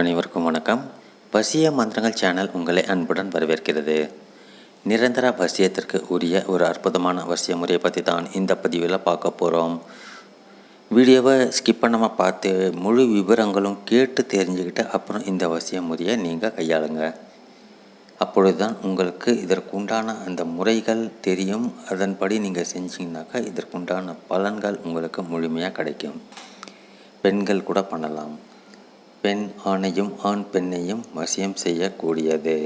அனைவருக்கும் வணக்கம். பசிய மந்திரங்கள் சேனல் உங்களை அன்புடன் வரவேற்கிறது. நிரந்தர வசியத்திற்கு உரிய ஒரு அற்புதமான வசிய முறையை பற்றி தான் இந்த பதிவில் பார்க்க போகிறோம் வீடியோவை ஸ்கிப் பண்ணாமல் பார்த்து முழு விவரங்களும் கேட்டு தெரிஞ்சுக்கிட்டு அப்புறம் இந்த வசிய முறையை நீங்கள் கையாளுங்க. அப்பொழுது தான் உங்களுக்கு இதற்குண்டான அந்த முறைகள் தெரியும். அதன்படி நீங்கள் செஞ்சீங்கனாக்கா இதற்குண்டான பலன்கள் உங்களுக்கு முழுமையாக கிடைக்கும். பெண்கள் கூட பண்ணலாம். பெண் ஆணையும் ஆண் பெண்ணையும் வசியம் செய்யக்கூடியது.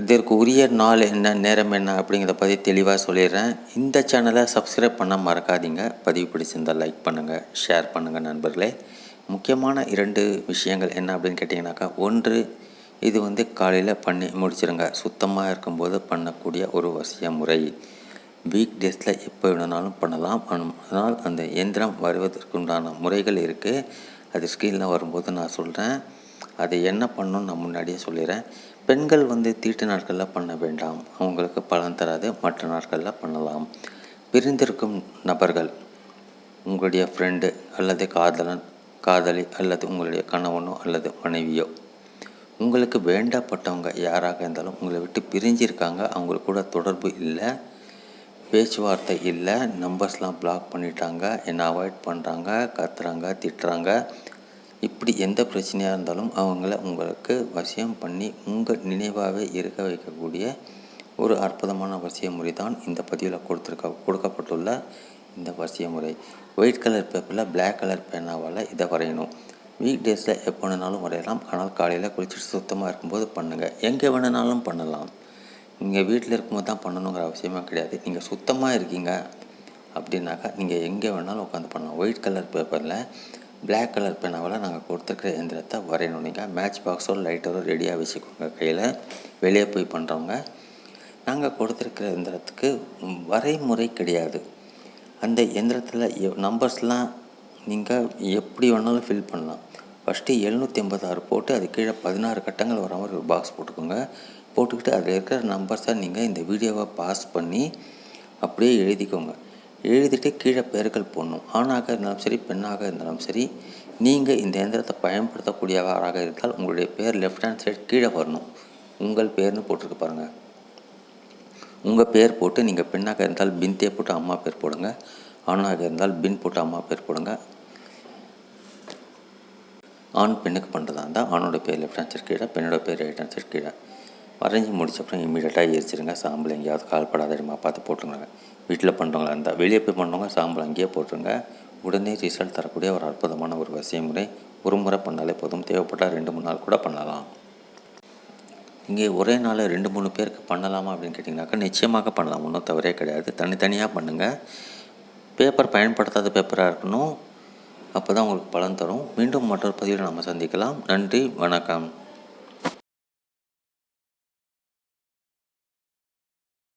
இதற்கு உரிய நாள் என்ன நேரம் என்ன அப்படிங்கிறத பற்றி தெளிவாக சொல்லிடுறேன். இந்த சேனலை சப்ஸ்கிரைப் பண்ண மறக்காதீங்க. பதிவு பிடிச்சிருந்தால் லைக் பண்ணுங்கள் ஷேர் பண்ணுங்கள் நண்பர்களே. முக்கியமான இரண்டு விஷயங்கள் என்ன அப்படின்னு கேட்டிங்கனாக்கா ஒன்று இது வந்து காலையில் பண்ணி முடிச்சிருங்க. சுத்தமாக இருக்கும்போது பண்ணக்கூடிய ஒரு வசிய முறை. வீக் டேஸில் எப்போ வேணுனாலும் பண்ணலாம். அதனால் அந்த இயந்திரம் வருவதற்குண்டான முறைகள் இருக்குது அது ஸ்கீலில் வரும்போது நான் சொல்கிறேன் அதை என்ன பண்ணணும்னு நான் முன்னாடியே சொல்லிடுறேன். பெண்கள் வந்து தீட்டு நாட்களில் பண்ண வேண்டாம். அவங்களுக்கு பலன் தராது. மற்ற நாட்களில் பண்ணலாம். பிரிந்திருக்கும் நபர்கள் உங்களுடைய ஃப்ரெண்டு அல்லது காதலன் காதலி அல்லது உங்களுடைய கணவனோ அல்லது மனைவியோ உங்களுக்கு வேண்டப்பட்டவங்க யாராக இருந்தாலும் உங்களை விட்டு பிரிஞ்சிருக்காங்க. அவங்களுக்கு கூட தொடர்பு இல்லை. பேச்சுவார்த்தை இல்லை நம்பர்ஸ்லாம் பிளாக் பண்ணிட்டாங்க என்னை அவாய்ட் பண்ணுறாங்க கத்துறாங்க திட்டுறாங்க. இப்படி எந்த பிரச்சனையாக இருந்தாலும் அவங்கள உங்களுக்கு வசியம் பண்ணி உங்கள் நினைவாகவே இருக்க வைக்கக்கூடிய ஒரு அற்புதமான வசிய முறை தான் இந்த பதிவில் கொடுத்துருக்க கொடுக்கப்பட்டுள்ள இந்த வசிய முறை ஒயிட் கலர் பேப்பரில் பிளாக் கலர் பேனாவால் இதை வரையணும். வீக் டேஸில் எப்போ வேணாலும் வரையலாம். ஆனால் காலையில் குளிச்சுட்டு சுத்தமாக இருக்கும்போது பண்ணுங்கள் எங்கே வேணுனாலும் பண்ணலாம். நீங்கள் வீட்டில் இருக்கும்போது தான் பண்ணணுங்கிற அவசியமே கிடையாது. நீங்கள் சுத்தமாக இருக்கீங்க அப்படின்னாக்கா நீங்கள் எங்கே வேணாலும் உட்காந்து பண்ணலாம். ஒயிட் கலர் பேப்பரில் பிளாக் கலர் பேனாவில் நாங்கள் கொடுத்துருக்குற எந்திரத்தை வரையணும். நீங்கள் மேட்ச் பாக்ஸோ லைட்டரோ ரெடியாக வச்சுக்கோங்க. கையில் வெளியே போய் பண்ணுறவங்க நாங்கள் கொடுத்துருக்குற எந்திரத்துக்கு வரைமுறை கிடையாது. அந்த எந்திரத்தில் நம்பர்ஸ்லாம் நீங்கள் எப்படி வேணாலும் ஃபில் பண்ணலாம். ஃபஸ்ட்டு எழுநூற்றி ஐம்பத்தாறு போட்டு அது கீழே பதினாறு கட்டங்கள் வர மாதிரி ஒரு பாக்ஸ் போட்டுக்கோங்க. போட்டுக்கிட்டு அதில் இருக்கிற நம்பர்ஸை நீங்கள் இந்த வீடியோவை பாஸ் பண்ணி அப்படியே எழுதிக்கோங்க. எழுதிட்டு கீழே பெயர்கள் போடணும். ஆணாக இருந்தாலும் சரி பெண்ணாக இருந்தாலும் சரி நீங்கள் இந்த எந்திரத்தை பயன்படுத்தக்கூடியவராக இருந்தால் உங்களுடைய பேர் லெஃப்ட் ஹேண்ட் சைடு கீழே வரணும். உங்கள் பேர்னு போட்டிருக்கு பாருங்கள் உங்கள் பேர் போட்டு நீங்கள் பெண்ணாக இருந்தால் பின்தே போட்டு அம்மா பேர் போடுங்க. ஆணாக இருந்தால் பின் போட்டு அம்மா பேர் போடுங்க. ஆண் பெண்ணுக்கு பண்ணுறதா இருந்தால் ஆணோட பேர் லெஃப்ட் ஹேண்ட் சைடு கீழே பெண்ணோட பேர் ரைட் ஹேண்ட் சைடு கீழே. வரைஞ்சி முடிச்ச அப்புறம் இமீடியட்டாக எரிச்சிருங்க. சாம்பல் எங்கேயாவது கால்படாத இடமா பார்த்து போட்டுருங்க. வீட்டில் பண்ணுறவங்களா இருந்தால் வெளியே போய் பண்ணுறவங்க சாம்பல் அங்கேயே போட்டுருங்க. உடனே ரிசல்ட் தரக்கூடிய ஒரு அற்புதமான ஒரு வசிய முறை ஒரு முறை பண்ணாலே போதும். தேவைப்பட்டால் ரெண்டு மூணு நாள் கூட பண்ணலாம். இங்கே ஒரே நாள் ரெண்டு மூணு பேருக்கு பண்ணலாமா அப்படின்னு கேட்டிங்கனாக்கா நிச்சயமாக பண்ணலாம். ஒன்றும் தவறே கிடையாது. தனித்தனியாக பண்ணுங்கள் பேப்பர் பயன்படுத்தாத பேப்பராக இருக்கணும். அப்போ தான் உங்களுக்கு பலன் தரும். மீண்டும் மற்றொரு பதிவில் நம்ம சந்திக்கலாம். நன்றி. வணக்கம்.